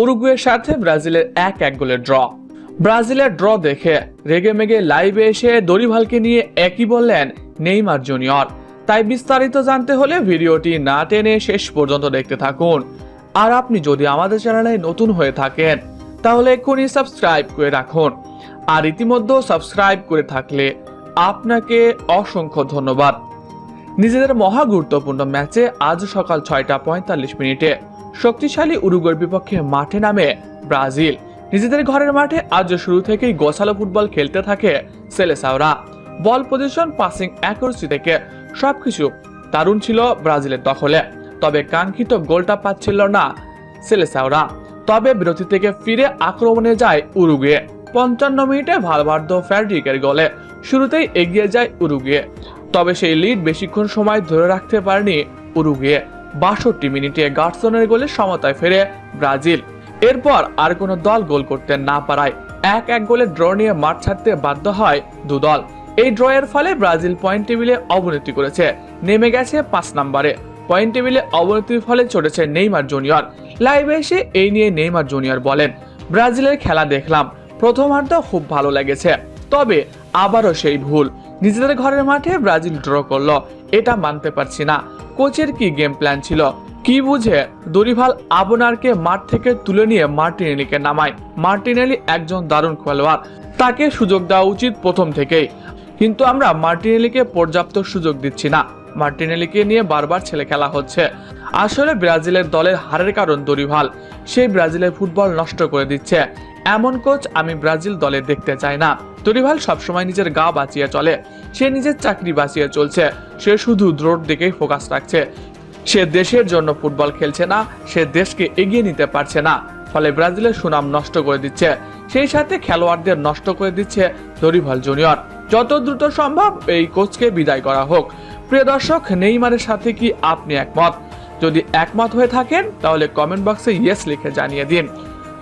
উরুগুয়ের সাথে ব্রাজিলের এক এক গোলের ড্র। ব্রাজিলের ড্র দেখে রেগে মেগে লাইভে এসে দরিভালকে নিয়ে একই বললেন নেইমার জুনিয়র। তাই বিস্তারিত জানতে হলে ভিডিওটি না টেনে শেষ পর্যন্ত দেখতে থাকুন। আর আপনি যদি আমাদের চ্যানেলে নতুন হয়ে থাকেন, তাহলে এক্ষুনি সাবস্ক্রাইব করে রাখুন। আর ইতিমধ্যে সাবস্ক্রাইব করে থাকলে আপনাকে অসংখ্য ধন্যবাদ। নিজেদের মহা গুরুত্বপূর্ণ ম্যাচে আজ সকাল ছয়টা পঁয়তাল্লিশ মিনিটে শক্তিশালী উরুগুয়ের বিপক্ষে মাঠে নামে ব্রাজিল। নিজেদের ঘরের মাঠে আজ শুরু থেকেই গোছালো ফুটবল খেলতে থাকে সেলেসাওরা। বল পজিশন পাসিং অ্যাকুরেসি থেকে সবকিছু দারুণ ছিল ব্রাজিলের দখলে। তবে কাঙ্ক্ষিত গোলটা পাচ্ছিল না সেলেসাওরা। তবে বিরতি থেকে ফিরে আক্রমণে যায় উরুগুয়ে। পঞ্চান্ন মিনিটে ভালভার্দো ফ্যাডরিকের গোলে শুরুতেই এগিয়ে যায় উরুগুয়ে। তবে সেই লিড বেশিক্ষণ সময় ধরে রাখতে পারেনি উরুগুয়ে। বাষট্টি মিনিটে গার্সনের গোলে সমতায় ফেরে ব্রাজিল। এরপর আর কোনো দল গোল করতে না পারায় এক এক গোলে ড্র নিয়ে মাঠ ছাড়তে বাধ্য হয় দু দল। এই ড্রয়ের ফলে ব্রাজিল পয়েন্ট টেবিলে অবনতি করেছে, নেমে গেছে পাঁচ নম্বরে। পয়েন্ট টেবিলে অবনতির ফলে চড়েছে নেইমার জুনিয়র। লাইভে এসে এই নিয়ে নেইমার জুনিয়র বলেন, ব্রাজিলের খেলা দেখলাম প্রথমার্ধ খুব ভালো লেগেছে। তবে আবারও সেই ভুল, নিজেদের ঘরের মাঠে ব্রাজিল ড্র করল, এটা মানতে পারছি না। কোচের কি গেম প্ল্যান ছিল? কি বুঝে? দরিভাল আবনারকে মাঠ থেকে তুলে নিয়ে মার্টিনেলিকে নামায়। মার্টিনেলি একজন দারুণ খেলোয়াড়। তাকে সুযোগ দেওয়া উচিত প্রথম থেকেই। কিন্তু আমরা মার্টিনেলিকে পর্যাপ্ত সুযোগ দিচ্ছি না। মার্টিনেলিকে নিয়ে বারবার ছেলে খেলা হচ্ছে। আসলে ব্রাজিলের দলের হারের কারণ দরিভাল। সেই ব্রাজিলের ফুটবল নষ্ট করে দিচ্ছে। এমন কোচ আমি ব্রাজিল দলে দেখতে চাই না। তরিভাল সবসময় নিজের গা বাঁচিয়ে চলে। সে নিজের চাকরি বাঁচিয়ে চলছে। সে শুধু দ্রোট দিকেই ফোকাস রাখছে। সে দেশের জন্য ফুটবল খেলছে না। সে দেশকে এগিয়ে নিতে পারছে না। ফলে ব্রাজিলের সুনাম নষ্ট করে দিচ্ছে। সেই সাথে খেলোয়াড়দের নষ্ট করে দিচ্ছে দরিভাল জুনিয়র যত দ্রুত সম্ভব এই কোচকে বিদায় করা হোক। প্রিয় দর্শক, নেইমারের সাথে কি আপনি একমত? যদি একমত হয়ে থাকেন, তাহলে কমেন্ট বক্সে ইয়েস লিখে জানিয়ে দিন।